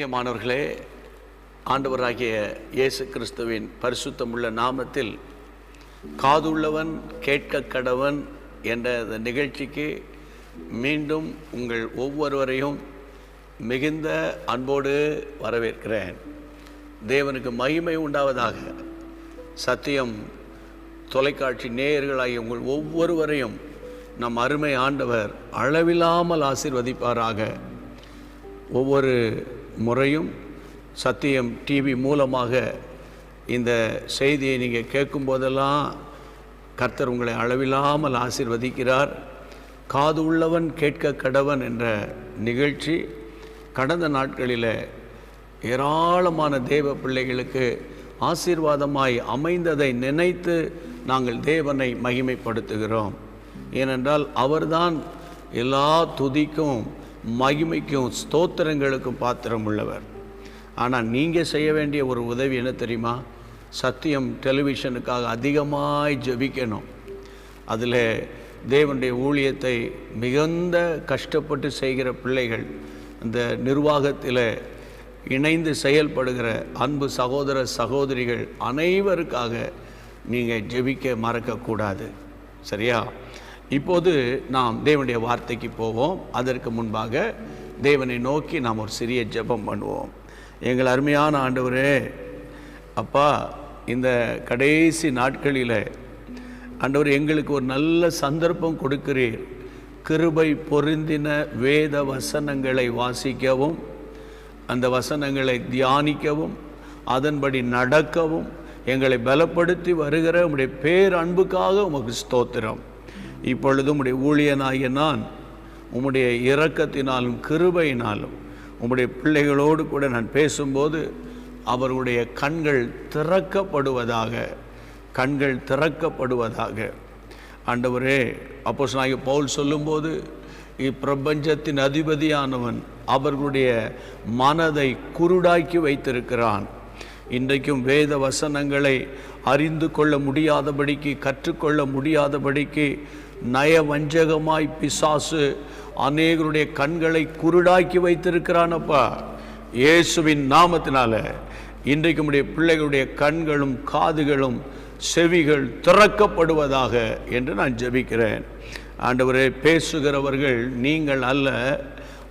பிரியமானவர்களே ஆண்டவராகிய இயேசு கிறிஸ்துவின் பரிசுத்தமுள்ள நாமத்தில் காதுள்ளவன் கேட்க கடவன் என்ற இந்த நிகழ்ச்சிக்கு மீண்டும் உங்கள் ஒவ்வொருவரையும் மிகுந்த அன்போடு வரவேற்கிறேன். தேவனுக்கு மகிமை உண்டாவதாக சத்தியம் தொலைக்காட்சி நேயர்களாகிய உங்கள் ஒவ்வொருவரையும் நம் அருமை ஆண்டவர் அளவில்லாமல் ஆசிர்வதிப்பாராக. ஒவ்வொரு முறையும் சத்தியம் டிவி மூலமாக இந்த செய்தியை நீங்கள் கேட்கும் போதெல்லாம் கர்த்தர் உங்களை அளவில்லாமல் ஆசீர்வதிக்கிறார். காது உள்ளவன் கேட்க கடவன் என்ற நிகழ்ச்சி கடந்த நாட்களில் ஏராளமான தேவ பிள்ளைகளுக்கு ஆசீர்வாதமாய் அமைந்ததை நினைத்து நாங்கள் தேவனை மகிமைப்படுத்துகிறோம். ஏனென்றால் அவர்தான் எல்லா துதிக்கும் மகிமைக்கும் ஸ்தோத்திரங்களுக்கும் பாத்திரம் உள்ளவர் ஆனால் நீங்கள் செய்ய வேண்டிய ஒரு உதவி என்ன தெரியுமா? சத்தியம் டெலிவிஷனுக்காக அதிகமாய் ஜெபிக்கணும். அதில் தேவனுடைய ஊழியத்தை மிகுந்த கஷ்டப்பட்டு செய்கிற பிள்ளைகள் இந்த நிர்வாகத்தில் இணைந்து செயல்படுகிற அன்பு சகோதர சகோதரிகள் அனைவருக்காக நீங்கள் ஜெபிக்க மறக்கக்கூடாது. சரியா? இப்போது நாம் தேவனுடைய வார்த்தைக்கு போவோம். அதற்கு முன்பாக தேவனை நோக்கி நாம் ஒரு சிறிய ஜெபம் பண்ணுவோம். எங்கள் அருமையான ஆண்டவரே அப்பா இந்த கடைசி நாட்களில் ஆண்டவர் எங்களுக்கு ஒரு நல்ல சந்தர்ப்பம் கொடுக்கிறீர். கிருபை பொருந்தின வேத வசனங்களை வாசிக்கவும் அந்த வசனங்களை தியானிக்கவும் அதன்படி நடக்கவும் எங்களை பலப்படுத்தி வருகிற உம்முடைய பேரன்புக்காக உமக்கு ஸ்தோத்திரம். இப்பொழுது உம்முடைய ஊழியனாகிய நான் உம்முடைய இரக்கத்தினாலும் கிருபையினாலும் உம்முடைய பிள்ளைகளோடு கூட நான் பேசும்போது அவர்களுடைய கண்கள் திறக்கப்படுவதாக கண்கள் திறக்கப்படுவதாக. ஆண்டவரே அப்போ பவுல் சொல்லும்போது இப்பிரபஞ்சத்தின் அதிபதியானவன் அவர்களுடைய மனதை குருடாக்கி வைத்திருக்கிறான். இன்றைக்கும் வேத வசனங்களை அறிந்து கொள்ள முடியாதபடிக்கு கற்றுக்கொள்ள முடியாதபடிக்கு நயவஞ்சகமாய் பிசாசு அநேகருடைய கண்களை குருடாக்கி வைத்திருக்கிறானப்பா இயேசுவின் நாமத்தினால இன்றைக்கு நம்முடைய பிள்ளைகளுடைய கண்களும் காதுகளும் செவிகள் திறக்கப்படுவதாக என்று நான் ஜெபிக்கிறேன். ஆண்டவரே பேசுகிறவர்கள் நீங்கள் அல்ல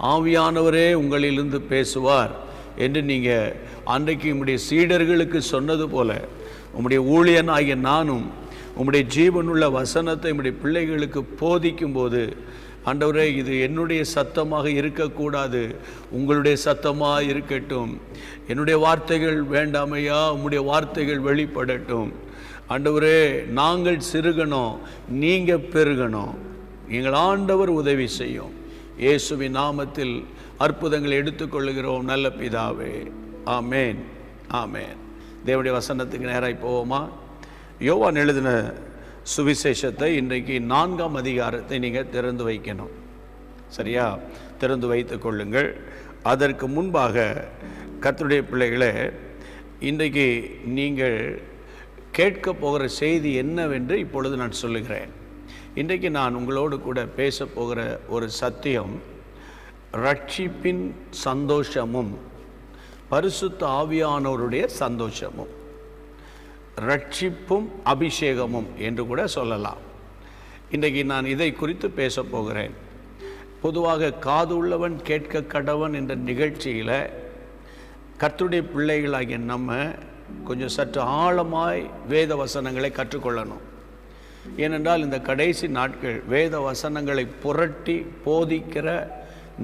ஆவியானவரே உங்களிலிருந்து பேசுவார் என்று நீங்கள் அன்றைக்கு உங்களுடைய சீடர்களுக்கு சொன்னது போல உங்களுடைய ஊழியன் ஆகிய நானும் உம்முடைய ஜீவனுள்ள வசனத்தை உம்முடைய பிள்ளைகளுக்கு போதிக்கும் போது ஆண்டவரே இது என்னுடைய சத்தமாக இருக்கக்கூடாது. உங்களுடைய சத்தமாக இருக்கட்டும். என்னுடைய வார்த்தைகள் வேண்டாமையா? உம்முடைய வார்த்தைகள் வெளிப்படட்டும். ஆண்டவரே நாங்கள் சிறுகணும் நீங்கள் பெருகணும். எங்கள் ஆண்டவர் உதவி செய்யும். இயேசுவின் நாமத்தில் அற்புதங்களை எடுத்துக்கொள்கிறோம் நல்ல பிதாவே. ஆமேன். ஆமேன். தேவனுடைய வசனத்துக்கு நேராக போவோமா? யோவான் எழுதின சுவிசேஷத்தை இன்றைக்கு நான்காம் அதிகாரத்தை நீங்கள் திறந்து வைக்கணும். சரியா? திறந்து வைத்து கொள்ளுங்கள். அதற்கு முன்பாக கத்துடைய பிள்ளைகளே இன்றைக்கு நீங்கள் கேட்க போகிற செய்தி என்னவென்று இப்பொழுது நான் சொல்லுகிறேன். இன்றைக்கு நான் உங்களோடு கூட பேச போகிற ஒரு சத்தியம் ரட்சிப்பின் சந்தோஷமும் பரிசுத்த ஆவியானவருடைய சந்தோஷமும். ரட்சிப்பும் அபிஷேகமும் என்று கூட சொல்லலாம். இன்றைக்கு நான் இதை குறித்து பேசப் போகிறேன். பொதுவாக காது உள்ளவன் கேட்க கடவன் என்ற நிகழ்ச்சியில் கர்த்துடைய பிள்ளைகளாகிய நம்ம கொஞ்சம் சற்று ஆழமாய் வேத வசனங்களை கற்றுக்கொள்ளணும். ஏனென்றால் இந்த கடைசி நாட்கள் வேத வசனங்களை புரட்டி போதிக்கிற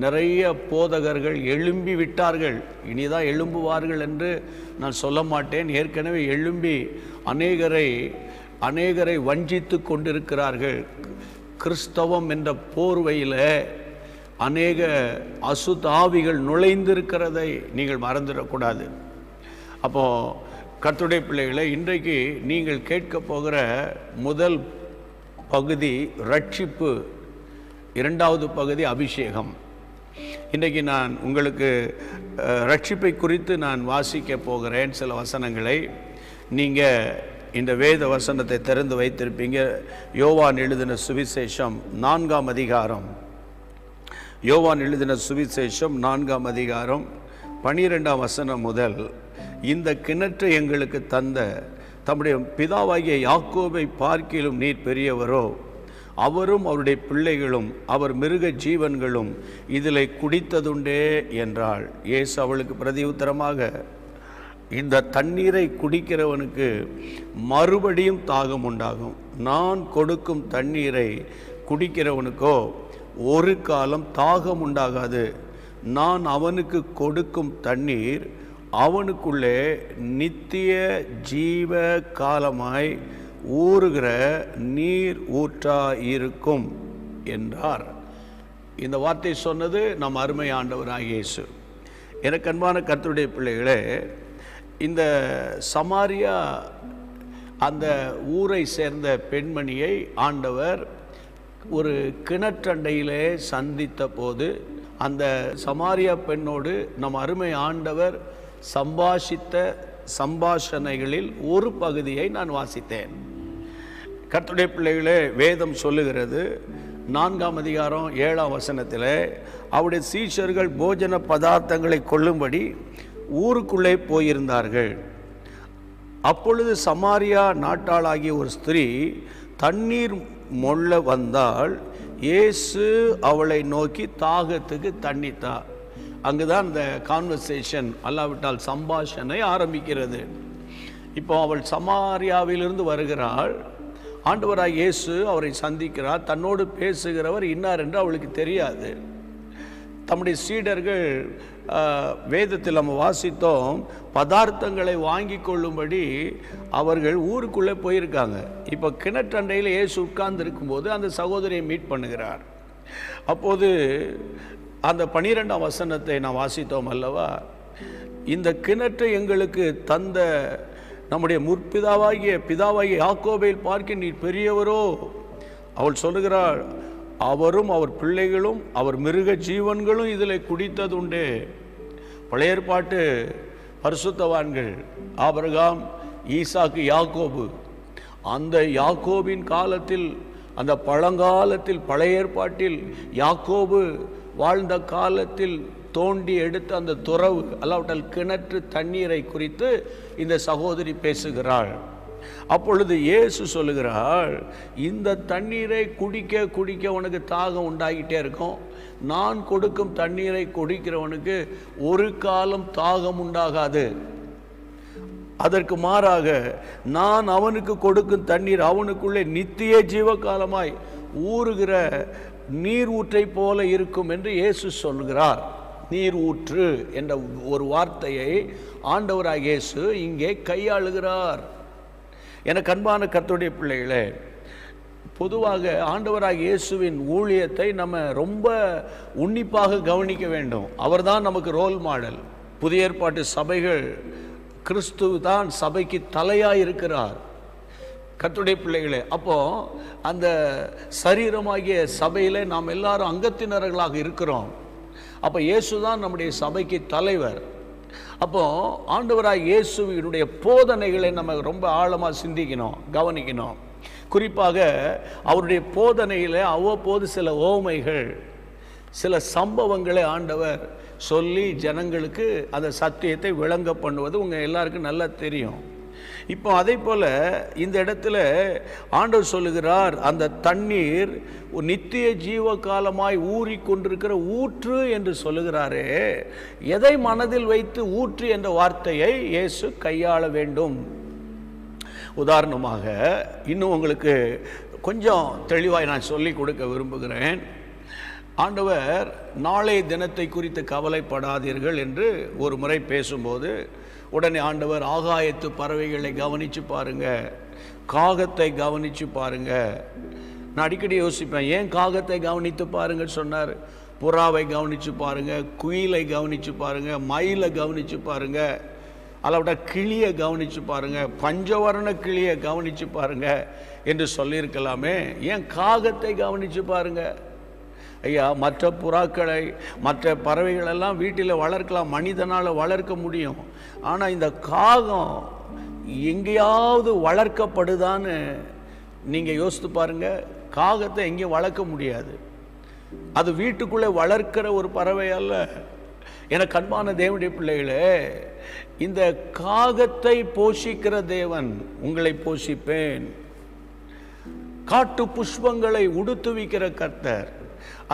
நிறைய போதகர்கள் எழும்பி விட்டார்கள். இனிதான் எழும்புவார்கள் என்று நான் சொல்ல மாட்டேன். ஏற்கனவே எழும்பி அநேகரை அநேகரை வஞ்சித்து கொண்டிருக்கிறார்கள். கிறிஸ்தவம் என்ற போர்வையில் அநேக அசுதாவிகள் நுழைந்திருக்கிறதை நீங்கள் மறந்துடக்கூடாது. அப்போது கர்த்துடைய பிள்ளைகளை இன்றைக்கு நீங்கள் கேட்க போகிற முதல் பகுதி ரட்சிப்பு இரண்டாவது பகுதி அபிஷேகம். இன்றைக்கு நான் உங்களுக்கு ரட்சிப்பை குறித்து நான் வாசிக்க போகிறேன் சில வசனங்களை. நீங்கள் இந்த வேத வசனத்தை திறந்து வைத்திருப்பீங்க. யோவான் எழுதின சுவிசேஷம் நான்காம் அதிகாரம். யோவான் எழுதின சுவிசேஷம் நான்காம் அதிகாரம் பனிரெண்டாம் வசனம் முதல் இந்த கிணற்றை எங்களுக்கு தந்த தம்முடைய பிதாவாகிய யாக்கோபை பார்க்கிலும் நீர் பெரியவரோ அவரும் அவருடைய பிள்ளைகளும் அவர் மிருக ஜீவன்களும் இதில் குடித்ததுண்டே என்றாள். இயேசு அவளுக்கு பிரதி உத்தரமாக இந்த தண்ணீரை குடிக்கிறவனுக்கு மறுபடியும் தாகம் உண்டாகும். நான் கொடுக்கும் தண்ணீரை குடிக்கிறவனுக்கோ ஒரு காலம் தாகம் உண்டாகாது. நான் அவனுக்கு கொடுக்கும் தண்ணீர் அவனுக்குள்ளே நித்திய ஜீவ காலமாய் ஊறுகிற நீர் ஊற்றா இருக்கும் என்றார். இந்த வார்த்தை சொன்னது நம் அருமை ஆண்டவராக இயேசு. எனக்கு அன்பான கர்த்தருடைய பிள்ளைகளே இந்த சமாரியா அந்த ஊரை சேர்ந்த பெண்மணியை ஆண்டவர் ஒரு கிணற்றண்டையிலே சந்தித்த போது அந்த சமாரியா பெண்ணோடு நம் அருமை ஆண்டவர் சம்பாஷித்த சம்பாஷணைகளில் ஒரு பகுதியை நான் வாசித்தேன். கர்த்துடைய பிள்ளைகளே வேதம் சொல்லுகிறது நான்காம் அதிகாரம் ஏழாம் வசனத்தில் அவருடைய சீஷர்கள் போஜன பதார்த்தங்களை கொள்ளும்படி ஊருக்குள்ளே போயிருந்தார்கள். அப்பொழுது சமாரியா நாட்டாளாகிய ஒரு ஸ்திரீ தண்ணீர் மொள்ள வந்தால் இயேசு அவளை நோக்கி தாகத்துக்கு தண்ணித்தா. அங்குதான் இந்த கான்வர்சேஷன் அல்லாவிட்டால் சம்பாஷணை ஆரம்பிக்கிறது. இப்போ அவள் சமாரியாவிலிருந்து வருகிறாள். ஆண்டவராக இயேசு அவரை சந்திக்கிறார். தன்னோடு பேசுகிறவர் இன்னார் என்று அவளுக்கு தெரியாது. தம்முடைய சீடர்கள் வேதத்தில் நம்ம வாசித்தோம் பதார்த்தங்களை வாங்கி கொள்ளும்படி அவர்கள் ஊருக்குள்ளே போயிருக்காங்க. இப்போ கிணற்றண்டையில் இயேசு உட்கார்ந்து இருக்கும்போது அந்த சகோதரியை மீட் பண்ணுகிறார். அப்போது அந்த பனிரெண்டாம் வசனத்தை நான் வாசித்தோம் அல்லவா? இந்த கிணற்றை எங்களுக்கு தந்த நம்முடைய முற்பிதாவாகிய பிதாவாகிய யாக்கோபையில் பார்க்க நீர் பெரியவரோ? அவள் சொல்லுகிறாள் அவரும் அவர் பிள்ளைகளும் அவர் மிருக ஜீவன்களும் இதில் குடித்ததுண்டே. பழைய ஏற்பாட்டு பரிசுத்தவான்கள் ஆபரகாம் ஈசாக்கு யாக்கோபு. அந்த யாக்கோபின் காலத்தில் அந்த பழங்காலத்தில் பழைய ஏற்பாட்டில் யாக்கோபு வாழ்ந்த காலத்தில் தோண்டி எடுத்த அந்த துறவு அல்லாவிட்டால் கிணற்று தண்ணீரை குறித்து இந்த சகோதரி பேசுகிறாள். அப்பொழுது இயேசு சொல்லுகிறாள் இந்த தண்ணீரை குடிக்க குடிக்க உனக்கு தாகம் உண்டாகிட்டே இருக்கும். நான் கொடுக்கும் தண்ணீரை குடிக்கிறவனுக்கு ஒரு காலம் தாகம் உண்டாகாது. அதற்கு மாறாக நான் அவனுக்கு கொடுக்கும் தண்ணீர் அவனுக்குள்ளே நித்திய ஜீவகாலமாய் ஊறுகிற நீர் ஊற்றை போல இருக்கும் என்று இயேசு சொல்கிறார் நீர் ஊற்று என்ற ஒரு வார்த்தையை ஆண்டவராக இயேசு இங்கே கையாளுகிறார். எனக்கு அன்பான கத்துடைய பிள்ளைகளே பொதுவாக ஆண்டவராக இயேசுவின் ஊழியத்தை நம்ம ரொம்ப உன்னிப்பாக கவனிக்க வேண்டும். அவர்தான் நமக்கு ரோல் மாடல். புதிய ஏற்பாட்டு சபைகள் கிறிஸ்து தான் சபைக்கு தலையாக இருக்கிறார். கத்துடைய பிள்ளைகளே அப்போ அந்த சரீரமாகிய சபையில் நாம் எல்லாரும் அங்கத்தினர்களாக இருக்கிறோம். அப்போ இயேசு தான் நம்முடைய சபைக்கு தலைவர். அப்போ ஆண்டவராக இயேசுவினுடைய போதனைகளை நம்ம ரொம்ப ஆழமாக சிந்திக்கணும் கவனிக்கணும். குறிப்பாக அவருடைய போதனையில் அவ்வப்போது சில ஓமைகள் சில சம்பவங்களை ஆண்டவர் சொல்லி ஜனங்களுக்கு அந்த சத்தியத்தை விளங்க பண்ணுவது உங்கள் எல்லாருக்கும் நல்லா தெரியும். இப்போ அதே போல் இந்த இடத்துல ஆண்டவர் சொல்லுகிறார் அந்த தண்ணீர் ஒரு நித்திய ஜீவ காலமாய் ஊறிக்கொண்டிருக்கிற ஊற்று என்று சொல்லுகிறாரே எதை மனதில் வைத்து ஊற்று என்ற வார்த்தையை இயேசு கையாள வேண்டும். உதாரணமாக இன்னும் உங்களுக்கு கொஞ்சம் தெளிவாய் நான் சொல்லி கொடுக்க விரும்புகிறேன். ஆண்டவர் நாளைய தினத்தை குறித்து கவலைப்படாதீர்கள் என்று ஒரு முறை பேசும்போது உடனே ஆண்டவர் ஆகாயத்து பறவைகளை கவனித்து பாருங்கள் காகத்தை கவனித்து பாருங்கள் நான் அடிக்கடி யோசிப்பேன் ஏன் காகத்தை கவனித்து பாருங்கள் சொன்னார்? புறாவை கவனித்து பாருங்கள் குயிலை கவனித்து பாருங்கள் மயிலை கவனித்து பாருங்கள் அளவிட கிளியை கவனித்து பாருங்கள் பஞ்சவர்ண கிளியை கவனித்து பாருங்கள் என்று சொல்லியிருக்கலாமே. ஏன் காகத்தை கவனித்து பாருங்கள் ஐயா மற்ற புறாக்களை மற்ற பறவைகளெல்லாம் வீட்டில் வளர்க்கலாம் மனிதனால் வளர்க்க முடியும். ஆனால் இந்த காகம் எங்கேயாவது வளர்க்கப்படுதான்னு நீங்கள் யோசித்து பாருங்க. காகத்தை எங்கேயும் வளர்க்க முடியாது. அது வீட்டுக்குள்ளே வளர்க்கிற ஒரு பறவை அல்ல. எனக்கு அன்பான தேவனுடைய பிள்ளைகளே இந்த காகத்தை போஷிக்கிற தேவன் உங்களை போஷிப்பேன். காட்டு புஷ்பங்களை உடுத்துவிக்கிற கர்த்தர்.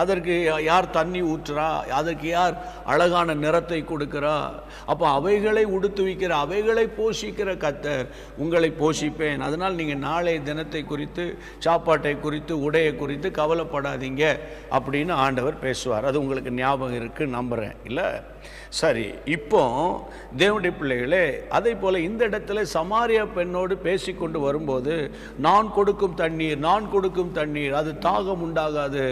அதற்கு யார் தண்ணி ஊற்றுறா? அதற்கு யார் அழகான நிறத்தை கொடுக்கிறா? அப்போ அவைகளை உடுத்துவிக்கிற அவைகளை போஷிக்கிற கத்தர் உங்களை போஷிப்பேன். அதனால் நீங்கள் நாளைய தினத்தை குறித்து சாப்பாட்டை குறித்து உடையை குறித்து கவலைப்படாதீங்க அப்படின்னு ஆண்டவர் பேசுவார். அது உங்களுக்கு ஞாபகம் இருக்குது நம்புகிறேன் இல்லை? சரி இப்போ தேவனுடைய பிள்ளைகளே அதே போல் இந்த இடத்துல சமாரியா பெண்ணோடு பேசிக்கொண்டு வரும்போது நான் கொடுக்கும் தண்ணீர் நான் கொடுக்கும் தண்ணீர் அது தாகம் உண்டாகாது.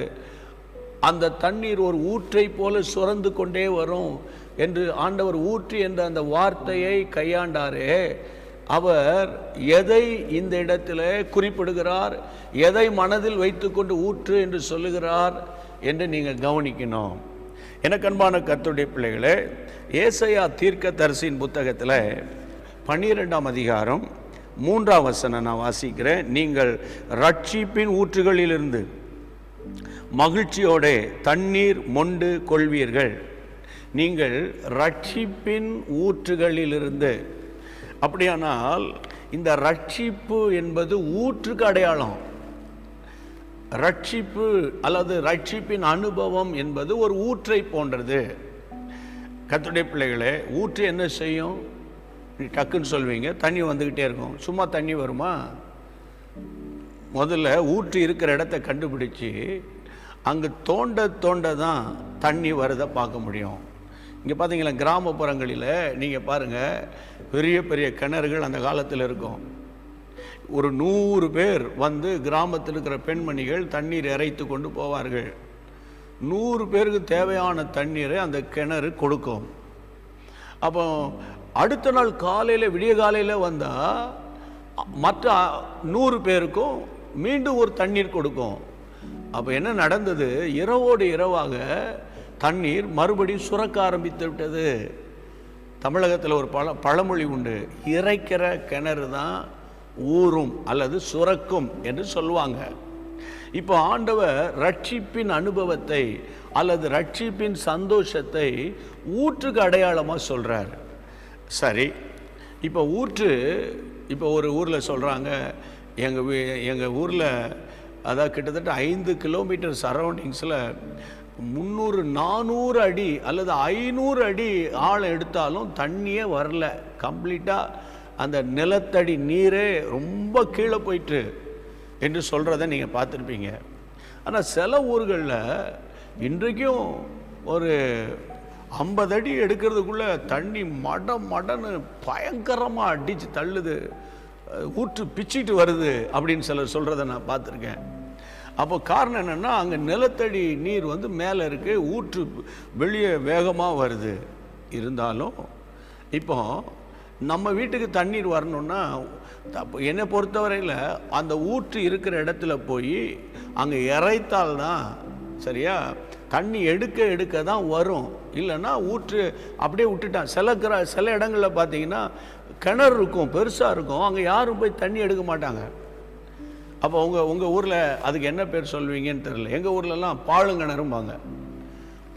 அந்த தண்ணீர் ஒரு ஊற்றை போல சுரந்து கொண்டே வரும் என்று ஆண்டவர் ஊற்று என்ற அந்த வார்த்தையை கையாண்டாரே. அவர் எதை இந்த இடத்துல குறிப்பிடுகிறார்? எதை மனதில் வைத்துக்கொண்டு ஊற்று என்று சொல்லுகிறார் என்று நீங்கள் கவனிக்கணும். எனக்கு அன்பான கர்த்தருடைய பிள்ளைகளே ஏசையா தீர்க்க தரிசின் புத்தகத்தில் பன்னிரெண்டாம் அதிகாரம் மூன்றாம் வசனம் நான் வாசிக்கிறேன். நீங்கள் ரட்சிப்பின் ஊற்றுகளிலிருந்து மகிழ்ச்சியோட தண்ணீர் மொண்டு கொள்வீர்கள். நீங்கள் ரட்சிப்பின் ஊற்றுகளிலிருந்து. அப்படியானால் இந்த ரட்சிப்பு என்பது ஊற்றுக்கு அடையாளம். ரட்சிப்பு அல்லது ரட்சிப்பின் அனுபவம் என்பது ஒரு ஊற்றை போன்றது. கத்துடைய பிள்ளைகளே ஊற்று என்ன செய்யும்? டக்குன்னு சொல்வீங்க தண்ணி வந்துக்கிட்டே இருக்கும். சும்மா தண்ணி வருமா? முதல்ல ஊற்று இருக்கிற இடத்த கண்டுபிடிச்சு அங்கே தோண்ட தோண்ட தான் தண்ணி வரதை பார்க்க முடியும். இங்கே பார்த்தீங்களா கிராமப்புறங்களில் நீங்கள் பாருங்கள் பெரிய பெரிய கிணறுகள் அந்த காலத்தில் இருக்கும். ஒரு நூறு பேர் வந்து கிராமத்தில் இருக்கிற பெண்மணிகள் தண்ணீர் இறைத்து கொண்டு போவார்கள். நூறு பேருக்கு தேவையான தண்ணீரை அந்த கிணறு கொடுக்கும். அப்போ அடுத்த நாள் காலையில் விடிய காலையில் வந்தால் மற்ற நூறு பேருக்கும் மீண்டும் ஒரு தண்ணீர் கொடுக்கும். அப்போ என்ன நடந்தது? இரவோடு இரவாக தண்ணீர் மறுபடியும் சுரக்க ஆரம்பித்து விட்டது. தமிழகத்தில் ஒரு பழ பழமொழி உண்டு. இறைக்கிற கிணறு தான் ஊறும் அல்லது சுரக்கும் என்று சொல்லுவாங்க. இப்போ ஆண்டவர் ரட்சிப்பின் அனுபவத்தை அல்லது ரட்சிப்பின் சந்தோஷத்தை ஊற்றுக்கு அடையாளமாக சொல்கிறார் சரி இப்போ ஊற்று இப்போ ஒரு ஊரில் சொல்கிறாங்க எங்கள் வீ எங்கள் ஊரில் அதாவது கிட்டத்தட்ட ஐந்து கிலோமீட்டர் சரௌண்டிங்ஸில் முந்நூறு நானூறு அடி அல்லது ஐநூறு அடி ஆழம் எடுத்தாலும் தண்ணியே வரல. கம்ப்ளீட்டாக அந்த நிலத்தடி நீரே ரொம்ப கீழே போயிட்டு என்று சொல்கிறத நீங்கள் பார்த்துருப்பீங்க. ஆனால் சில ஊர்களில் இன்றைக்கும் ஒரு ஐம்பது அடி எடுக்கிறதுக்குள்ளே தண்ணி மட மடன்னு பயங்கரமாக அடித்து தள்ளுது. ஊற்று பிச்சுட்டு வருது அப்படின்னு சிலர் சொல்கிறத நான் பார்த்துருக்கேன். அப்போ காரணம் என்னென்னா அங்கே நிலத்தடி நீர் வந்து மேலே இருக்கு ஊற்று வெளியே வேகமாக வருது. இருந்தாலும் இப்போ நம்ம வீட்டுக்கு தண்ணீர் வரணும்னா என்னை பொறுத்தவரையில் அந்த ஊற்று இருக்கிற இடத்துல போய் அங்கே இறைத்தால்தான் சரியா? தண்ணி எடுக்க எடுக்க தான் வரும். இல்லைன்னா ஊற்று அப்படியே விட்டுட்டான். சில கிர சில இடங்களில் பார்த்தீங்கன்னா கிணறு இருக்கும் பெருசாக இருக்கும். அங்கே யாரும் போய் தண்ணி எடுக்க மாட்டாங்க. அப்போ உங்கள் உங்கள் ஊரில் அதுக்கு என்ன பேர் சொல்வீங்கன்னு தெரியல. எங்கள் ஊர்லலாம் பாழுங்கிணறும்பாங்க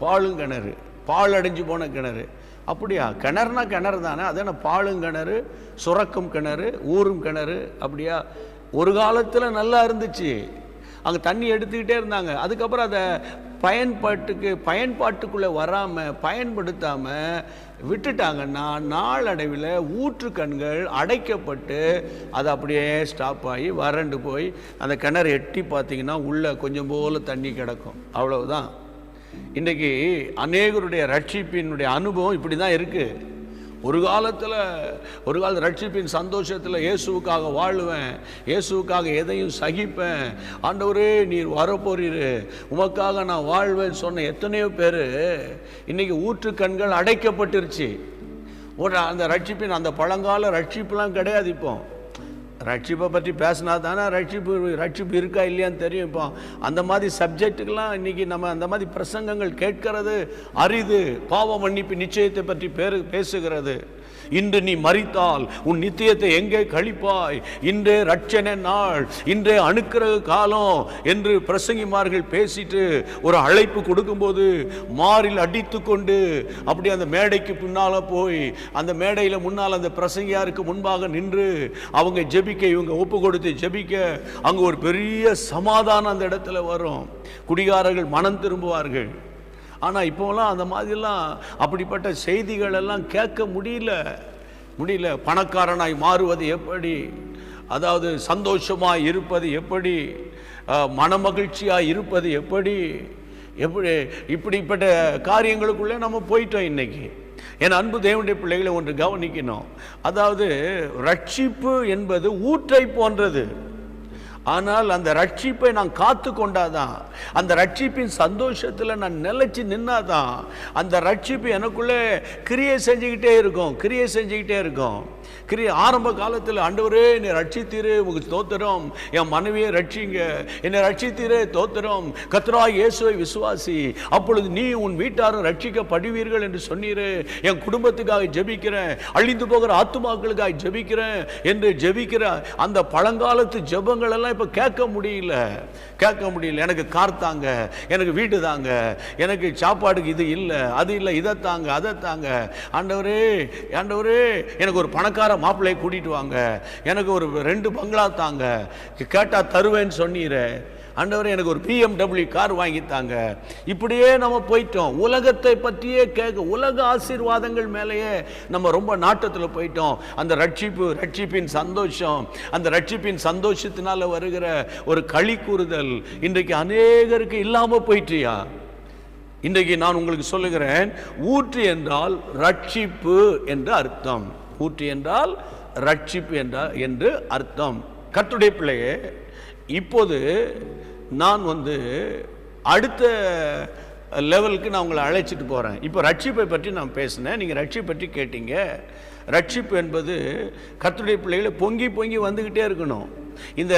பாழுங்கிணறு பால் அடைஞ்சு போன கிணறு. அப்படியா? கிணறுனா கிணறு தானே. அது என்ன பாழுங்கிணறு சுரக்கும் கிணறு ஊரும் கிணறு? அப்படியா? ஒரு காலத்தில் நல்லா இருந்துச்சு. அங்கே தண்ணி எடுத்துக்கிட்டே இருந்தாங்க. அதுக்கப்புறம் அதை பயன்பாட்டுக்கு பயன்பாட்டுக்குள்ளே வராமல் பயன்படுத்தாமல் விட்டுட்டாங்கன்னா நாளடைவில் ஊற்று கண்கள் அடைக்கப்பட்டு அது அப்படியே ஸ்டாப் ஆகி வறண்டு போய் அந்த கிணறு எட்டி பார்த்திங்கன்னா உள்ளே கொஞ்சம் போல தண்ணி கிடக்கும். அவ்வளவுதான். இன்றைக்கி அநேகருடைய ரட்சிப்பினுடைய அனுபவம் இப்படி தான் இருக்குது ஒரு காலத்தில் ஒரு கால ரட்சிப்பின் சந்தோஷத்தில் இயேசுவுக்காக வாழுவேன் இயேசுவுக்காக எதையும் சகிப்பேன். ஆண்டவரே நீர் வரப்போறீரு. உமக்காக நான் வாழ்வேன் சொன்ன எத்தனையோ பேர் இன்னைக்கு ஊற்று கண்கள் அடைக்கப்பட்டுருச்சு. ஒரு அந்த ரட்சிப்பின் அந்த பழங்கால ரட்சிப்புலாம் கிடையாது இப்போ. ரட்சிப்பை பற்றி பேசினா தானே ரட்சிப்பு ரட்சிப்பு இருக்கா இல்லையான்னு தெரியும் இப்போ. அந்த மாதிரி சப்ஜெக்ட்டுக்கெல்லாம் இன்றைக்கி நம்ம அந்த மாதிரி பிரசங்கங்கள் கேட்கறது அரிது பாவ மன்னிப்பு நிச்சயத்தை பற்றி பேரு பேசுகிறது. இன்று நீ மறித்தால் உன் நித்தியத்தை எங்கே கழிப்பாய்? இன்றே ரட்சண நாள் இன்றே அணுக்கிற காலம் என்று பிரசங்கிமார்கள் பேசிட்டு ஒரு அழைப்பு கொடுக்கும்போது மாறில் அடித்து கொண்டு அப்படி அந்த மேடைக்கு பின்னால் போய் அந்த மேடையில் முன்னால் அந்த பிரசங்கியாருக்கு முன்பாக நின்று அவங்க ஜெபிக்க இவங்க ஒப்பு கொடுத்து ஜெபிக்க அங்கே ஒரு பெரிய சமாதானம் அந்த இடத்துல வரும். குடிகாரர்கள் மனம் திரும்புவார்கள். ஆனால் இப்போலாம் அந்த மாதிரிலாம் அப்படிப்பட்ட செய்திகள் எல்லாம் கேட்க முடியல. முடியல. பணக்காரனாய் மாறுவது எப்படி? அதாவது சந்தோஷமாக இருப்பது எப்படி? மனமகிழ்ச்சியாக இருப்பது எப்படி? எப்படி இப்படிப்பட்ட காரியங்களுக்குள்ளே நம்ம போயிட்டோம் இன்றைக்கி என் அன்பு தேவனுடைய பிள்ளைகளை ஒன்று கவனிக்கணும். அதாவது ரட்சிப்பு என்பது ஊற்றை போன்றது. ஆனால் அந்த ரட்சிப்பை நான் காத்து கொண்டாதான். அந்த ரட்சிப்பின் சந்தோஷத்தில் நான் நிலச்சி நின்னாதான். அந்த ரட்சிப்பு எனக்குள்ளே கிரியை செஞ்சுக்கிட்டே இருக்கும் கிரியை செஞ்சுக்கிட்டே இருக்கும். கிரி ஆரம்ப காலத்தில் ஆண்டவரே என்னை ரட்சித்தீரு உங்களுக்கு தோத்திரம் என் மனைவியை ரட்சிங்க. என்னை ரட்சித்தீரே தோத்திரம் கத்ரா இயேசுவை விசுவாசி. அப்பொழுது நீ உன் வீட்டாரும் ரட்சிக்கப்படுவீர்கள் என்று சொன்னீரே. என் குடும்பத்துக்காக ஜெபிக்கிறேன். அழிந்து போகிற ஆத்துமாக்களுக்காக ஜெபிக்கிறேன். என்று ஜெபிக்கிற அந்த பழங்காலத்து ஜெபங்கள் எல்லாம் இப்போ கேட்க முடியல. கேட்க முடியல. எனக்கு கார் தாங்க. எனக்கு வீடு தாங்க. எனக்கு சாப்பாடுக்கு இது இல்லை அது இல்லை இதை தாங்க அதை தாங்க. ஆண்டவரே ஆண்டவரே எனக்கு ஒரு பணக்கார மாப்பிள்ளையை கூட்டிட்டு வாங்க. எனக்கு ஒரு ரெண்டு பங்களா தாங்க. கேட்டால் தருவேன்னு சொன்னீரே. ஆண்டவரே எனக்கு ஒரு பிஎம்டபிள்யூ கார் வாங்கித்தாங்க இப்படியே நம்ம போயிட்டோம். உலகத்தை பற்றியே கேட்க உலக ஆசீர்வாதங்கள் மேலேயே நம்ம ரொம்ப நாட்டத்தில் போயிட்டோம். அந்த ரட்சிப்பு ரட்சிப்பின் சந்தோஷம் அந்த ரட்சிப்பின் சந்தோஷத்தினால வருகிற ஒரு களி கூறுதல் இன்றைக்கு அநேகருக்கு இல்லாமல் போயிட்டியா? இன்றைக்கு நான் உங்களுக்கு சொல்லுகிறேன் ஊற்று என்றால் ரட்சிப்பு என்று அர்த்தம். கூற்று என்றால் ரட்சிப்பு என்றால் என்று அர்த்தம். கத்துடைய பிள்ளையே இப்போது நான் வந்து அடுத்த லெவலுக்கு நான் உங்களை அழைச்சிட்டு போகிறேன் இப்போ ரட்சிப்பை பற்றி நான் பேசினேன். நீங்கள் ரட்சிப்பை பற்றி கேட்டீங்க. ரட்சிப்பு என்பது கத்துடைய பிள்ளைகளை பொங்கி பொங்கி வந்துக்கிட்டே இருக்கணும். இந்த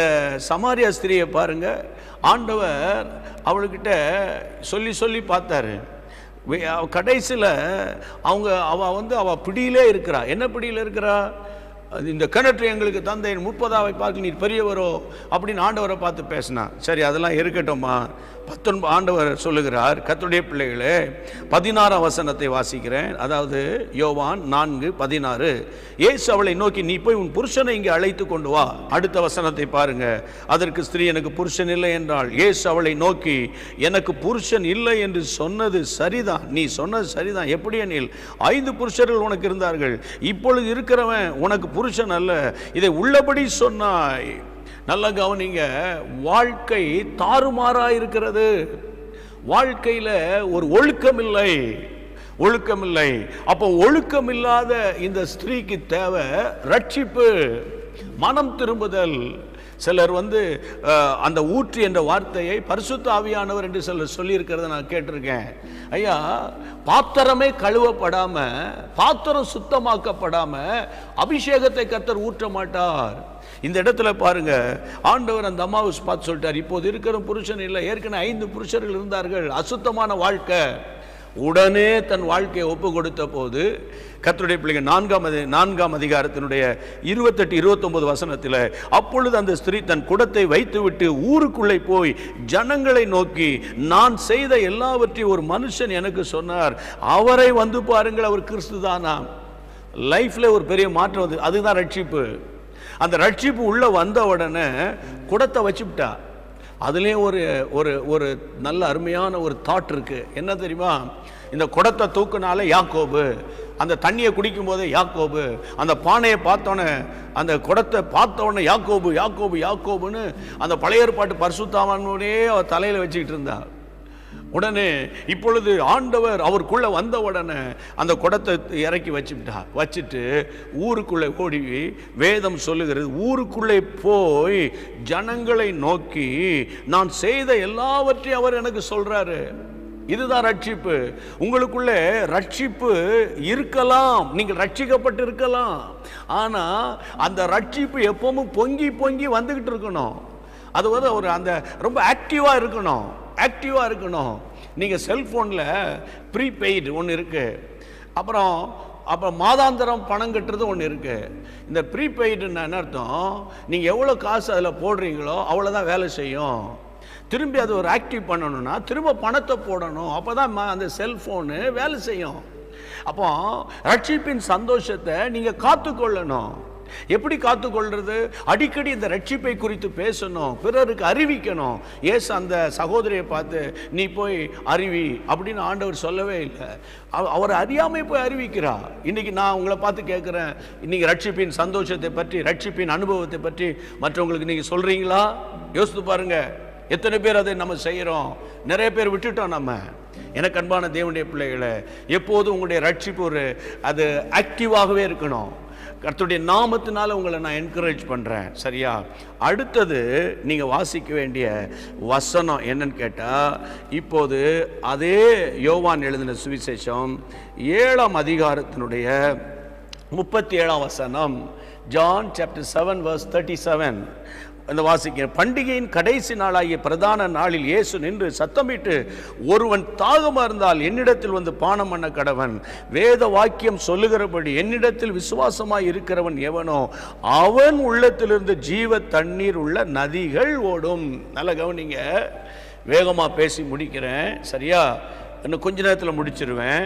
சமாரியா ஸ்திரியை பாருங்கள் ஆண்டவர் அவளுக்கிட்ட சொல்லி சொல்லி பார்த்தாரு. கடைசியில் அவங்க அவள் வந்து அவள் பிடியிலே இருக்கிறா. என்ன பிடியில் இருக்கிறா? அது இந்த கிணற்று எங்களுக்கு தந்தை முப்பதாவை பார்க்க நீர் பெரியவரோ அப்படின்னு ஆண்டவரை பார்த்து பேசினா. சரி அதெல்லாம் இருக்கட்டும்மா. பத்தொன்பது ஆண்டவர் சொல்லுகிறார் கத்துடைய பிள்ளைகளே பதினாறாம் வசனத்தை வாசிக்கிறேன். அதாவது யோவான் நான்கு பதினாறு. ஏசு அவளை நோக்கி நீ போய் உன் புருஷனை இங்கே அழைத்து கொண்டு வா. அடுத்த வசனத்தை பாருங்க. அதற்கு ஸ்திரீ எனக்கு புருஷன் இல்லை என்றால் ஏசு அவளை நோக்கி எனக்கு புருஷன் இல்லை என்று சொன்னது சரிதான். நீ சொன்னது சரிதான். எப்படி எனில் ஐந்து புருஷர்கள் உனக்கு இருந்தார்கள். இப்பொழுது இருக்கிறவன் உனக்கு புருஷன் அல்ல. இதை உள்ளபடி சொன்னாய். நல்லா கவனிங்க வாழ்க்கை தாறுமாறாக இருக்கிறது. வாழ்க்கையில் ஒரு ஒழுக்கம் இல்லை ஒழுக்கம் இல்லை அப்போ ஒழுக்கம் இல்லாத இந்த ஸ்திரீக்கு தேவை ரட்சிப்பு மனம் திரும்புதல். சிலர் வந்து அந்த ஊற்று என்ற வார்த்தையை பரிசுத்த ஆவியானவர் என்று சிலர் சொல்லியிருக்கிறத நான் கேட்டிருக்கேன். ஐயா பாத்திரமே கழுவப்படாமல் பாத்திரம் சுத்தமாக்கப்படாமல் அபிஷேகத்தை கத்தர் ஊற்ற மாட்டார் இந்த இடத்துல பாருங்க ஆண்டவர் அந்த அம்மாவை பார்த்து சொல்லிட்டார் இப்போது இருக்கிற புருஷன் இல்லை ஏற்கனவே ஐந்து புருஷர்கள் இருந்தார்கள் அசுத்தமான வாழ்க்கை. உடனே தன் வாழ்க்கையை ஒப்பு கொடுத்த போது கத்தருடைய பிள்ளைங்க நான்காம் அதி நான்காம் அதிகாரத்தினுடைய இருபத்தெட்டு இருபத்தொம்பது வசனத்தில் அப்பொழுது அந்த ஸ்திரீ தன் குடத்தை வைத்துவிட்டு ஊருக்குள்ளே போய் ஜனங்களை நோக்கி நான் செய்த எல்லாவற்றையும் ஒரு மனுஷன் எனக்கு சொன்னார். அவரை வந்து பாருங்கள் அவர் கிறிஸ்து தானா? லைஃப்பில் ஒரு பெரிய மாற்றம் வந்து அதுதான் ரட்சிப்பு. அந்த ரட்சிப்பு உள்ளே வந்த உடனே குடத்தை வச்சுவிட்டா அதுலேயும் ஒரு ஒரு ஒரு நல்ல அருமையான ஒரு தாட் இருக்குது என்ன தெரியுமா? இந்த குடத்தை தூக்குனாலே யாக்கோபு அந்த தண்ணியை குடிக்கும் போதே யாக்கோபு அந்த பானையை பார்த்தோன்னே அந்த குடத்தை பார்த்த உடனே யாக்கோபு யாக்கோபு யாக்கோபுன்னு அந்த பழைய ஏற்பாட்டு பரிசுத்தாமனோடே தலையில் வச்சுக்கிட்டு இருந்தாள் உடனே இப்பொழுது ஆண்டவர் அவருக்குள்ளே வந்த உடனே அந்த குடத்தை இறக்கி வச்சுட்டா வச்சுட்டு ஊருக்குள்ளே ஓடி வேதம் சொல்லுகிறது ஊருக்குள்ளே போய் ஜனங்களை நோக்கி நான் செய்த எல்லாவற்றையும் அவர் எனக்கு சொல்கிறாரு இதுதான் ரட்சிப்பு. உங்களுக்குள்ளே ரட்சிப்பு இருக்கலாம். நீங்கள் ரட்சிக்கப்பட்டு இருக்கலாம் ஆனால் அந்த ரட்சிப்பு எப்பவும் பொங்கி பொங்கி வந்துக்கிட்டு இருக்கணும். அது வந்து ஒரு அந்த ரொம்ப ஆக்டிவாக இருக்கணும். ஆக்டிவாக இருக்கணும். நீங்கள் செல்ஃபோனில் ப்ரீபெய்டு ஒன்று இருக்குது அப்புறம் அப்புறம் மாதாந்திரம் பணம் கட்டுறது ஒன்று இருக்குது இந்த ப்ரீபெய்டுன்னு என்ன அர்த்தம்? நீங்கள் எவ்வளோ காசு அதில் போடுறீங்களோ அவ்வளோதான் வேலை செய்யும். திரும்பி அது ஒரு ஆக்டிவ் பண்ணணும்னா திரும்ப பணத்தை போடணும். அப்போ தான் அந்த செல்ஃபோனு வேலை செய்யும். அப்போ ரட்சிப்பின் சந்தோஷத்தை நீங்கள் காத்துக்கொள்ளணும். எப்படி காத்துக்கொள்றது? அடிக்கடி இந்த ரட்சிப்பை குறித்து பேசணும் பிறருக்கு அறிவிக்கணும். ஏசு அந்த சகோதரியை பார்த்து நீ போய் அறிவி அப்படின்னு ஆண்டவர் சொல்லவே இல்லை. அவ- அவர் அறியாமை போய் அறிவிக்கிறா. இன்னைக்கு நான் உங்களை பார்த்து கேட்குறேன் இன்னைக்கு ரட்சிப்பின் சந்தோஷத்தை பற்றி ரட்சிப்பின் அனுபவத்தை பற்றி மற்றவங்களுக்கு நீங்கள் சொல்கிறீங்களா யோசித்து பாருங்கள் எத்தனை பேர் அதை நம்ம செய்கிறோம் நிறைய பேர் விட்டுட்டோம் நம்ம. எனக்கு அன்பான தேவனுடைய பிள்ளைகளை எப்போதும் உங்களுடைய ரட்சிப்பு ஒரு அது ஆக்டிவாகவே இருக்கணும். கர்த்தருடைய நாமத்தினால உங்களை நான் என்கரேஜ் பண்ணுறேன் சரியா? அடுத்தது நீங்கள் வாசிக்க வேண்டிய வசனம் என்னன்னு கேட்டால் இப்போது அதே யோவான் எழுதின சுவிசேஷம் ஏழாம் அதிகாரத்தினுடைய முப்பத்தி ஏழாம் வசனம் John chapter seven verse thirty seven அந்த வாசிக்கிறேன். பண்டிகையின் கடைசி நாளாகிய பிரதான நாளில் இயேசு நின்று சத்தமிட்டு ஒருவன் தாகமாக இருந்தால் என்னிடத்தில் வந்து பானம் பண்ண கடவன். வேத வாக்கியம் சொல்லுகிறபடி என்னிடத்தில் விசுவாசமாய் இருக்கிறவன் எவனோ அவன் உள்ளத்திலிருந்து ஜீவ தண்ணீர் உள்ள நதிகள் ஓடும். நல்ல கவனிங்க. வேகமாக பேசி முடிக்கிறேன். சரியா? இன்னும் கொஞ்ச நேரத்தில் முடிச்சிருவேன்.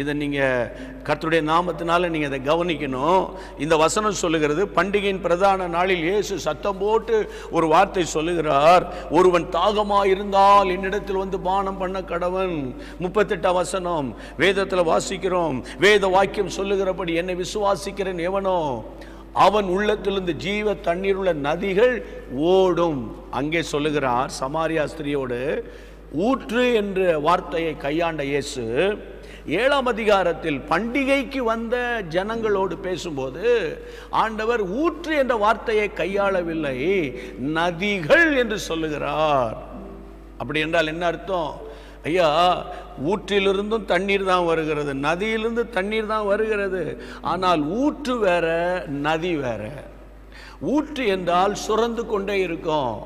இதை நீங்கள் கர்த்தருடைய நாமத்தினால நீங்கள் இதை கவனிக்கணும். இந்த வசனம் சொல்லுகிறது பண்டிகையின் பிரதான நாளில் இயேசு சத்தம் போட்டு ஒரு வார்த்தை சொல்லுகிறார். ஒருவன் தாகமாக இருந்தால் என்னிடத்தில் வந்து பானம் பண்ண கடவன். முப்பத்தெட்டாம் வசனம் வேதத்தில் வாசிக்கிறோம் வேத வாக்கியம் சொல்லுகிறபடி என்னை விசுவாசிக்கிறேன் எவனோ? அவன் உள்ளத்திலிருந்து ஜீவ தண்ணீர் உள்ள நதிகள் ஓடும். அங்கே சொல்லுகிறார் சமாரியா ஸ்திரியோடு ஊற்று என்ற வார்த்தையை கையாண்ட இயேசு ஏழாம் அதிகாரத்தில் பண்டிகைக்கு வந்த ஜனங்களோடு பேசும்போது ஆண்டவர் ஊற்று என்ற வார்த்தையை கையாளவில்லை நதிகள் என்று சொல்லுகிறார். அப்படி என்றால் என்ன அர்த்தம்? ஐயா ஊற்றிலிருந்தும் தண்ணீர் தான் வருகிறது நதியிலிருந்து தண்ணீர் தான் வருகிறது. ஆனால் ஊற்று வேற நதி வேற. ஊற்று என்றால் சுரந்து கொண்டே இருக்கும்.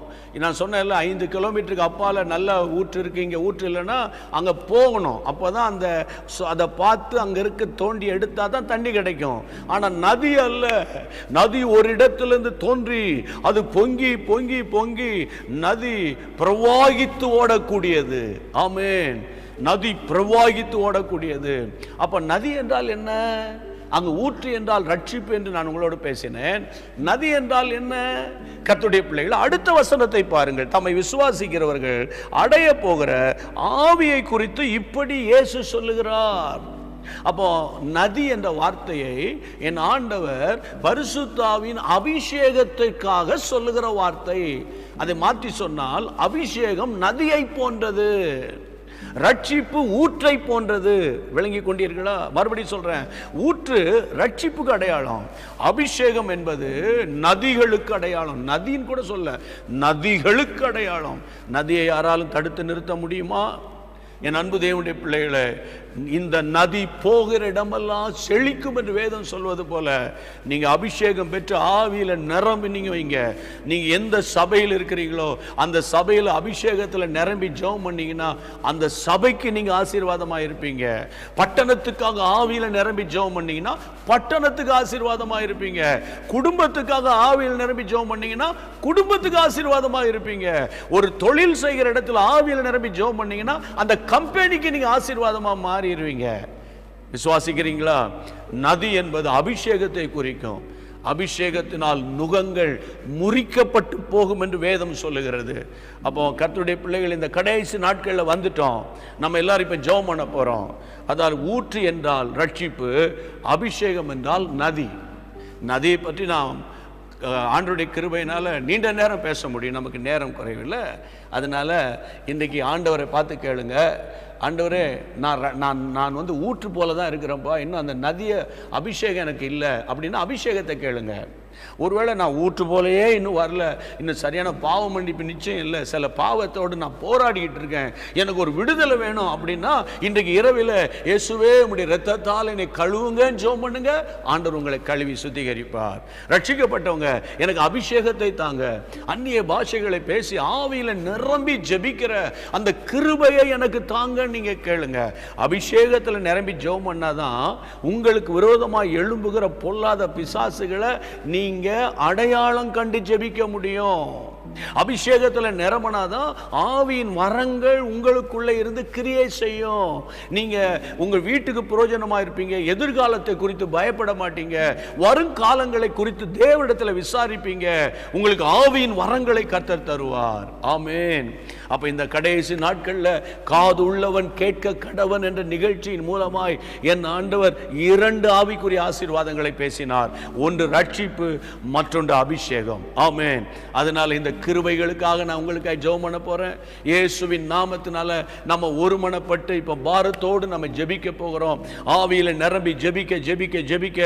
நான் சொன்னேன்ல ஐந்து கிலோமீட்டருக்கு அப்பால் நல்ல ஊற்று இருக்கு இங்கே ஊற்று இல்லைன்னா அங்கே போகணும். அப்போ தான் அந்த அதை பார்த்து அங்கே இருக்க தோண்டி எடுத்தால் தான் தண்ணி கிடைக்கும். ஆனால் நதி அல்ல. நதி ஒரு இடத்துலேருந்து தோன்றி அது பொங்கி பொங்கி பொங்கி நதி பிரவாகித்து ஓடக்கூடியது. ஆமேன். நதி பிரவாகித்து ஓடக்கூடியது. அப்போ நதி என்றால் என்ன? அங்கு ஊற்று என்றால் ரட்சிப்பு என்று நான் உங்களோடு பேசினேன். நதி என்றால் என்ன? கத்துடைய பிள்ளைகள் அடுத்த வசனத்தை பாருங்கள். தம்மை விசுவாசிக்கிறவர்கள் அடைய போகிற ஆவியை குறித்து இப்படி இயேசு சொல்லுகிறார். அப்போ நதி என்ற வார்த்தையை என் ஆண்டவர் பரிசுத்தாவின் அபிஷேகத்திற்காக சொல்லுகிற வார்த்தை. அதை மாற்றி சொன்னால் அபிஷேகம் நதியை போன்றது. ரட்சிப்பு ஊற்றை போன்றது விளங்கி கொண்டீர்களா? மறுபடியும் சொல்கிறேன் ஊற்று ரட்சிப்புக்கு அடையாளம் அபிஷேகம் என்பது நதிகளுக்கு அடையாளம். நதின்னு கூட சொல்ல நதிகளுக்கு அடையாளம். நதியை யாராலும் தடுத்து நிறுத்த முடியுமா? என் அன்பு தேவனுடைய பிள்ளைகளை இந்த நதி போகிற இடமெல்லாம் செழிக்கும் என்று வேதம் சொல்வது போல நீங்கள் அபிஷேகம் பெற்று ஆவியில் நிரம்பி நீங்கள் வைங்க. நீங்கள் எந்த சபையில் இருக்கிறீங்களோ அந்த சபையில் அபிஷேகத்தில் நிரம்பி ஜெபம் பண்ணீங்கன்னா அந்த சபைக்கு நீங்கள் ஆசீர்வாதமாக இருப்பீங்க. பட்டணத்துக்காக ஆவியில் நிரம்பி ஜெபம் பண்ணீங்கன்னா பட்டணத்துக்கு ஆசீர்வாதமாக இருப்பீங்க. குடும்பத்துக்காக ஆவியில் நிரம்பி ஜெபம் பண்ணீங்கன்னா குடும்பத்துக்கு ஆசீர்வாதமாக இருப்பீங்க. ஒரு தொழில் செய்கிற இடத்துல ஆவியில் நிரம்பி ஜெபம் பண்ணீங்கன்னா அந்த கம்பெனிக்கு நீங்கள் ஆசீர்வாதமாக மாறிடுவீங்க. விசுவாசிக்கிறீங்களா? நதி என்பது அபிஷேகத்தை குறிக்கும். அபிஷேகத்தினால் நுகங்கள் முறிக்கப்பட்டு போகும் என்று வேதம் சொல்லுகிறது. அப்போ கர்த்தருடைய பிள்ளைகள் இந்த கடைசி நாட்களில் வந்துட்டோம். நம்ம எல்லாரும் இப்போ ஜெபம் பண்ண போகிறோம் அதாவது ஊற்று என்றால் ரட்சிப்பு அபிஷேகம் என்றால் நதி. நதியை பற்றி நாம் ஆண்டருடைய கிருபையினால் நீண்ட நேரம் பேச முடியும். நமக்கு நேரம் குறைவில்லை. அதனால் இன்றைக்கி ஆண்டவரை பார்த்து கேளுங்க. ஆண்டவரே நான் நான் நான் வந்து ஊற்று போல தான் இருக்கிறேன்ப்பா இன்னும் அந்த நதியை அபிஷேகம் எனக்கு இல்லை. அப்படின்னா அபிஷேகத்தை கேளுங்கள் ஒருவேளை நான் ஊற்று போலயே இன்னும் வரல இன்னும் சரியான பாவ மன்னிப்பு நிச்சயம் இல்லை சில பாவத்தோடு நான் போராடிக்கிட்டு இருக்கேன் எனக்கு ஒரு விடுதலை வேணும் அப்படின்னா இன்றைக்கு இரவில் இயேசுவே உடைய ரத்தத்தால் என்னை கழுவுங்கன்னு ஜோம் பண்ணுங்க ஆண்டவர் உங்களை கழுவி சுத்திகரிப்பார். ரட்சிக்கப்பட்டவங்க எனக்கு அபிஷேகத்தை தாங்க. அந்நிய பாஷைகளை பேசி ஆவியில் நிரம்பி ஜெபிக்கிற அந்த கிருபையை எனக்கு தாங்க நீங்கள் கேளுங்க. அபிஷேகத்தில் நிரம்பி ஜோம் பண்ணாதான் உங்களுக்கு விரோதமாக எழும்புகிற பொல்லாத பிசாசுகளை நீ நீங்க அடையாளம் கண்டு ஜெபிக்க முடியும். அபிஷேகத்துல நிரம்பினாதான் ஆவியின் வரங்கள் உங்களுக்குள்ள இருந்து கிரியை செய்யும். நீங்க உங்க வீட்டுக்கு பிரயோஜனமா இருப்பீங்க எதிர்காலத்தை குறித்து பயப்பட மாட்டீங்க வருங்காலங்களை குறித்து தேவனிடத்தில் விசாரிப்பீங்க உங்களுக்கு ஆவியின் வரங்களை கத்தர் தருவார். ஆமேன். அப்ப இந்த கடைசி நாட்கள்ல காது உள்ளவன் கேட்க கடவன் என்ற நிகழ்ச்சியின் மூலமாய் என் ஆண்டவர் இரண்டு ஆவிக்குரிய ஆசீர்வாதங்களை பேசினார். ஒன்று ரட்சிப்பு மற்றொன்று அபிஷேகம். ஆமேன். அதனால் இந்த கிருபைகளுக்காக நான் உங்களுக்காக ஜெபம் பண்ண போறேன். இயேசுவின் நாமத்தினால நம்ம ஒருமனப்பட்டு இப்போ பாரத்தோடு நம்ம ஜெபிக்க போகிறோம். ஆவியில நிரம்பி ஜெபிக்க ஜெபிக்க ஜெபிக்க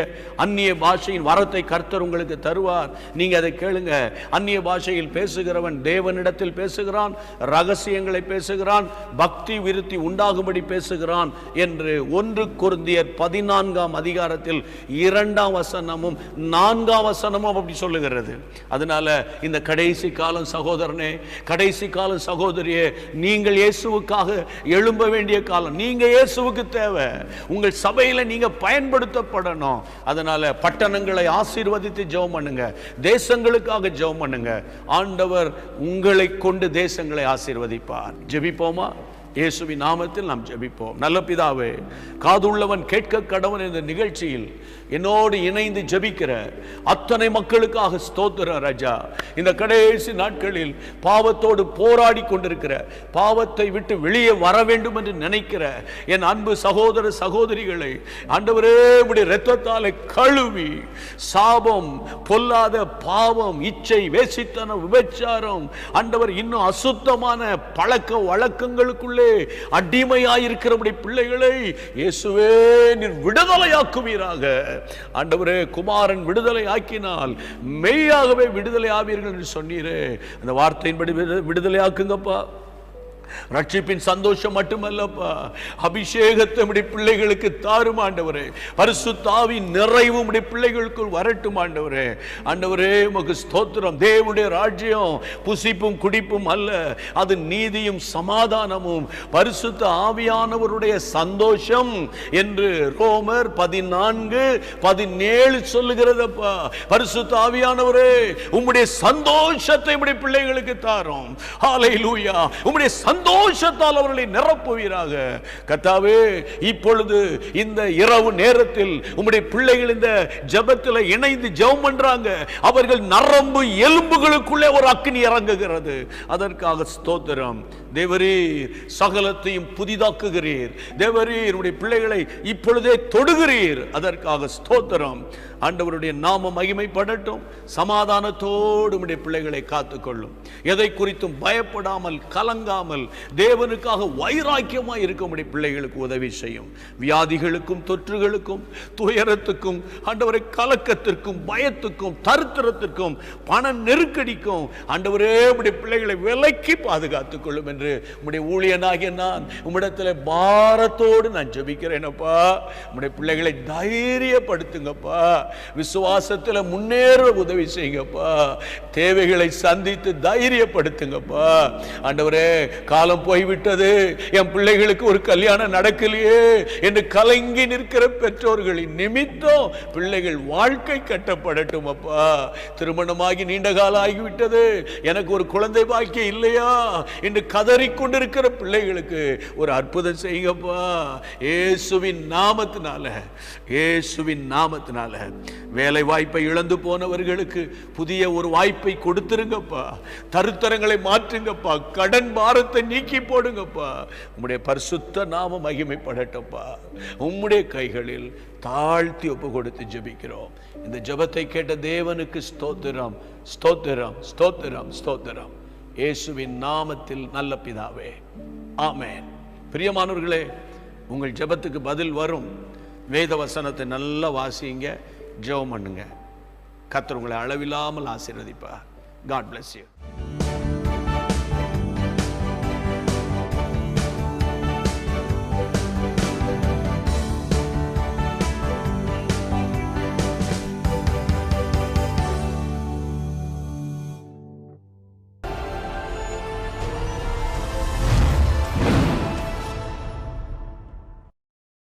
அந்நிய பாஷையின் வரத்தை கர்த்தர் உங்களுக்கு தருவார். நீங்க அதை கேளுங்க. அந்நிய பாஷையில் பேசுகிறவன் தேவனிடத்தில் பேசுகிறான் ரகசியங்களை பேசுகிறான் பக்தி விருத்தி உண்டாகும்படி பேசுகிறான் என்று ஒன்று குருந்தியர் பதினான்காம் அதிகாரத்தில் இரண்டாம் வசனமும் நான்காம் வசனமும் அப்படி சொல்லுகிறது. அதனால இந்த கடைசி காலம் சகோதரனே கடைசி காலம் சகோதரியே நீங்கள் இயேசுவுக்காக எழும்ப வேண்டிய காலம். நீங்க இயேசுவுக்கு தேவை. உங்கள் சபையில நீங்க பயன்படுத்தப்படணும். அதனால பட்டணங்களை ஆசீர்வதித்து ஜெபம் பண்ணுங்க. தேசங்களுக்காக ஜெபம் பண்ணுங்க. ஆண்டவர் உங்களை கொண்டு தேசங்களை ஆசீர்வதிப்பார். ஜெபிப்போமா? இயேசுவின் நாமத்தில் நாம் ஜெபிப்போம். நல்ல பிதாவே காதுள்ளவன் கேட்க கடவன் என்ற நிகழ்ச்சியில் என்னோடு இணைந்து ஜெபிக்கிற அத்தனை மக்களுக்காக ஸ்தோத்திர ராஜா. இந்த கடைசி நாட்களில் பாவத்தோடு போராடி கொண்டிருக்கிற பாவத்தை விட்டு வெளியே வர வேண்டும் என்று நினைக்கிற என் அன்பு சகோதர சகோதரிகளை ஆண்டவரே இப்படி இரத்தத்தாலே கழுவி சாபம் பொல்லாத பாவம் இச்சை வேசித்தனம் விபச்சாரம் ஆண்டவர் இன்னும் அசுத்தமான பழக்க வழக்கங்களுக்குள்ளே அடிமையாயிருக்கிறபடி பிள்ளைகளை இயேசுவே நீர் விடுதலையாக்குவீராக. ஆண்டவரே குமாரன் விடுதலை ஆக்கினால் மெய்யாகவே விடுதலை ஆவீர்கள் என்று சொன்னீரே. அந்த வார்த்தையின்படி விடுதலை ஆக்குங்கப்பா. ரட்சிப்பின் சந்தோஷம் மட்டுமல்லப்பா. அபிஷேகத்தை உடைய பிள்ளைகளுக்கு தாரும் ஆண்டவரே. பரிசுத்தாவின் நிறைவும் உடைய பிள்ளைகளுக்குள் வரட்டும் ஆண்டவரே. ஆண்டவரே உமக்கு ஸ்தோத்திரம். தேவனுடைய ராஜ்யம் புசிப்பும் குடிப்பும் அல்ல. அது நீதியும் சமாதானமும். பரிசுத்த ஆவியானவருடைய சந்தோஷம் என்று ரோமர் பதினான்கு பதினேழு சொல்லுகிறதப்பா. பரிசுத்த ஆவியானவரே உம்முடைய சந்தோஷத்தை உடைய பிள்ளைகளுக்கு தாரும். ஹalleluya. உம்முடைய சந்தோஷம் சந்தோஷத்தால் அவர்களை நிரப்புவீராக. கத்தாவே இப்பொழுது இந்த இரவு நேரத்தில் உம்முடைய பிள்ளைகள் இந்த ஜபத்தில் இணைந்து ஜெபம் பண்றாங்க. அவர்கள் நரம்பு எலும்புகளுக்குள்ளே ஒரு அக்கினி இறங்குகிறது. அதற்காக ஸ்தோத்திரம். தேவரீர் சகலத்தையும் புதிதாக்குகிறீர். தேவரீர் உடைய பிள்ளைகளை இப்பொழுதே தொடுகிறீர். அதற்காக ஸ்தோத்திரம். ஆண்டவருடைய நாம மகிமைப்படட்டும். சமாதானத்தோடு உடைய பிள்ளைகளை காத்துக்கொள்ளும். எதை குறித்தும் பயப்படாமல் கலங்காமல் தேவனுக்காக வைராக்கியமாக இருக்கும்படி பிள்ளைகளுக்கு உதவி செய்யும். வியாதிகளுக்கும் தொற்றுகளுக்கும் துயரத்துக்கும் ஆண்டவரை கலக்கத்திற்கும் பயத்துக்கும் தருத்திரத்திற்கும் பண நெருக்கடிக்கும் ஆண்டவரே உடைய பிள்ளைகளை விலக்கி பாதுகாத்துக் கொள்ளும் என்று உம்முடைய ஊழியனாகிய நான் உம்மிடத்தில் பாரத்தோடு நான் ஜபிக்கிறேனப்பா உம்முடைய பிள்ளைகளை தைரியப்படுத்துங்கப்பா. விசுவாசத்தில் முன்னேற உதவி செய்யுங்கப்பா. தேவைகளை சந்தித்து தைரியப்படுத்துங்கப்பா. ஆண்டவரே காலம் போய்விட்டது. என் பிள்ளைகளுக்கு ஒரு கல்யாணம் நடக்கலையே என்று கலங்கி நிற்கிற பெற்றோர்களின் நிமித்தம் பிள்ளைகள் வாழ்க்கை கட்டப்படட்டும் அப்பா. திருமணமாகி நீண்ட காலம் ஆகிவிட்டது. எனக்கு ஒரு குழந்தை பாக்கியம் இல்லையா என்று கதறிக்கொண்டிருக்கிற பிள்ளைகளுக்கு ஒரு அற்புதம் செய்யுங்கப்பா இயேசுவின் நாமத்தினால இயேசுவின் நாமத்தினால வேலை வாய்ப்பை இழந்து போனவர்களுக்கு புதிய ஒரு வாய்ப்பை கொடுத்துருங்கப்பா. தருத்தரங்களை மாற்றுங்கப்பா. கடன் பாரத்தை நீக்கி போடுங்கப்பா. உம்முடைய பரிசுத்த நாம மகிமைப்படட்டப்பா உம்முடைய கைகளில் தாழ்த்தி ஒப்பு கொடுத்து ஜெபிக்கிறோம். இந்த ஜெபத்தை கேட்ட தேவனுக்கு ஸ்தோத்திரம் ஸ்தோத்திரம் ஸ்தோத்திரம் ஸ்தோத்திரம். இயேசுவின் நாமத்தில் நல்ல பிதாவே. ஆமேன். பிரியமானவர்களே உங்கள் ஜெபத்துக்கு பதில் வரும். வேத வசனத்தை நல்லா வாசிங்க ஜெபம் பண்ணுங்க. கத்தர் உங்களை அளவில்லாமல் ஆசீர்வதிப்பா காட் பிளஸ் யூ